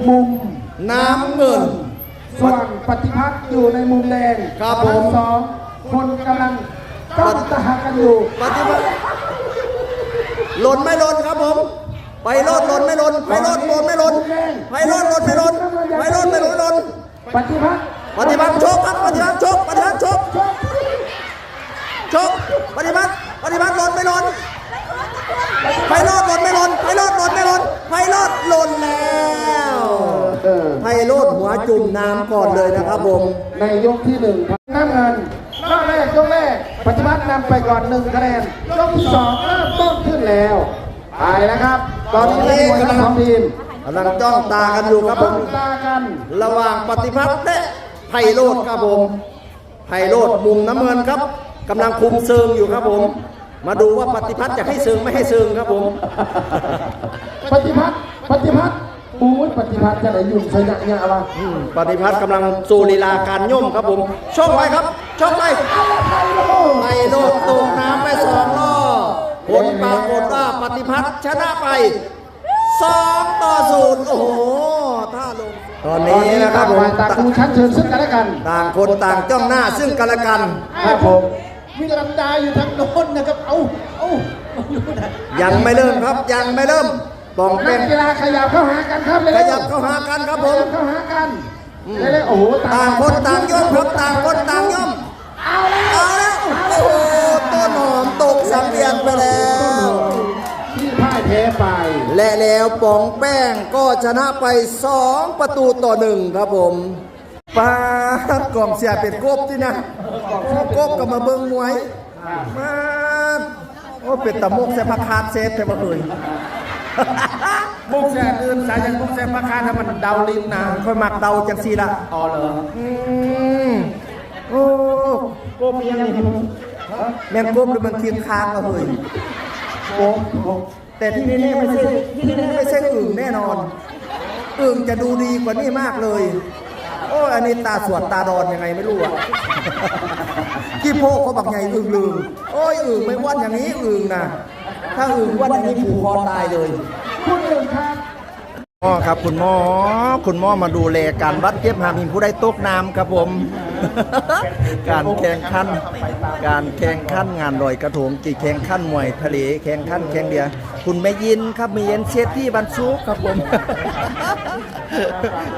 มุมน้ำเงิน ส่วนปฏิพัฒน์อยู่ในมุมแดงครับผมทั้งสองคนกำลังจ้องตากันอยู่ปฏิบัติหล่นไม่หล่นครับผม ไปรอดหล่นไม่หล่นไปรอดหล่นไม่หล่นไปรอดหล่นไม่หล่นไปรอดไม่หล่นหล่นปฏิพัฒน์ปฏิบัติชกครับปฏิบัติชกปฏิบัติชกชกปฏิบัติปฏิบัติหล่นไม่หล่นไปรอดหล่นไม่หล่นไปรอดหล่นไม่หล่นไปรอดหล่นแล้วเออไพ โรดหัวจุ่มน้ำก่อนเลยนะครับผม ในยกที่หนึ่งน้ำเงินยกแรกยกแรกปฏิพัฒน์นำไปก่อนหนึ่งคะแนนยกที่สองเริ่มต้นขึ้นแล้วไปแล้วครับ ตอนนี้นักมวยทั้งสองทีมกำลังจ้องตากันอยู่ครับผต้อมงตากัน ระหว่างปฏิพัฒน์และไพโรดครับผมไพโรดมุมน้ำเงินครับกำลังคุมเซิงอยู่ครับผม มาดูว่าปฏิพัฒน์จะให้เซิงไม่ให้เซิงครับผม ปฏิพัฒน์ปฏิพัฒน์โอ้ย ปฏิพัฒน์จะไหนยุ่งชนะเนี่ยวะอืมปฏิพัฒน์กำลังสู่ลีลาการย่อมครับผมชกไปครับชกไปไพโรดตกน้ำไปสองรอบผลปรากฏว่าปฏิพัฒน์ชนะไปสองต่อศูนย์โอ้โหท่าลงตอนตอนนี้นี้นะนะคครัรับบผมต่างดูชั้นเชิญซึ่งกันและกัน ต่างคนต่างจ้องหน้าซึ่งกันและกันครับผมวิลันดาอยู่ทางโน้นนะครับ เอาเอาเอาดูนะยังไม่เริ่มครับยังไม่เริ่ม ปองนัเป็กนกีฬาขยับเข้าหากันครับเร็วขยับเข้าหากันครับผม ขยับเข้าหากันเร็วๆโอ้โหต่างคนต่างย่อมครับต่างคนต่างย่อม เอาแล้วเอาแล้วโอ้โหต้นหอมตกสังเวียนไปแล้ว ที่พ่ายแพ้ไป และแล้วปองแป้งก็ชนะไป 2 ประตูต่อหนึ่งครับผมปาดกล่องเสียเป็ดกบที่นะโอ้กบก็มาเบิ้งมวยมาดโอ้เป็ดตะมกเสพักคาดเซฟแต่บ่เคย มุกแสบอื่นสายยังมุกแสบราคาถ้ามันเดาลิ้นนะค่อยมักเดาจังสีละอ๋อเหรออืมโอ้กบยังแมงกบหรือมันเคียงคางอะเฮ้ยโอ้โหแต่ที่แน่ๆไม่ใช่ที่แน่ๆไม่ใช่อึ่งแน่นอนอึ่งจะดูดีกว่านี้มากเลย โอ้ยอันนี้ตาสวดตาดอนยังไงไม่รู้อะกี่โพกเขาบอกไงอึ่งลืมโอ้ยอึ่งไม่อ้วนอย่างนี้อึ่งนะ ถ้าอึ่งอ้วนอย่างนี้ผูกคอตายเลยคุณหนึ่งครับหมอครับคุณหมอ คุณหมอมาดูแลการบัดเจ็บหากมีผู้ใดตกน้ำครับผม การแข่งขันการแข่งขันงานลอยกระทงกี่แข่งขันมวยทะเลแข่งขันแข่งเดียคุณแม่ยินครับมีเย็นเชฟที่บันซุกครับผม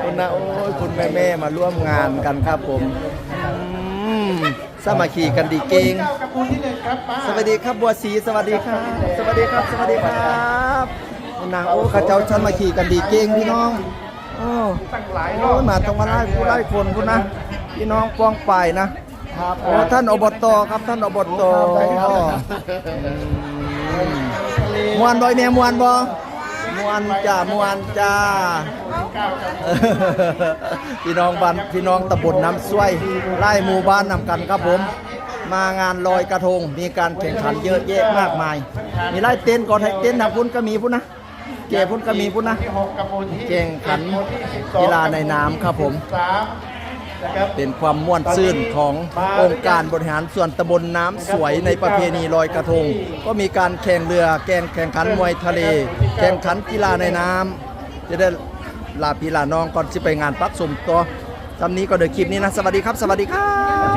คุณนะโอ้ยคุณแม่แม่ๆมาร่วมงานกันครับผมอืม สามัคคีกันดีเก่งเก้ากับปูที่หนึ่งครับป้าสวัสดีครับบัวศรีสวัสดีครับ สวัสดีครับ สวัสดีครับนางโอ้ข้าเจ้าฉันมาขี่กันดีเก่งพี่น้องโอ้ตั้งหลายรโอ้อบยมาต้องมาไล่ผู้ไล่คนคุณนะพี่น้องป้องไปนะโอ้ท่านอบตครับท่านอบตอืมมวนบ่อยแม่มวนบ่ม วนจ้ามวนจ้าพี่น้องบ้านพี่น้องตำบลน้ำซ้วยไล่หมู่บ้านนำกันครับผม มางานลอยกระทง มีการแข่งขันเยอะแยะมากมาย มีไล่เต้นก่อนให้เต้นนะพุ่นก็มีพุ่นนะเก่พุ่นก็มีพุ่นนะแข่งขันกีฬาในน้ำครับผม เป็นความม่วนซื่นขององค์การบริหารส่วนตำบลน้ำสวยในประเพณีลอยกระทง ก็มีการแข่งเรือแข่งแข่งขันมวยทะเล แข่งขันกีฬาในน้ำจะได้ลาพี่ลาน้องก่อนที่ไปงานปักสมตัวทำนี้ก็เดี๋ยวคลิปนี้นะ สวัสดีครับ สวัสดีครับ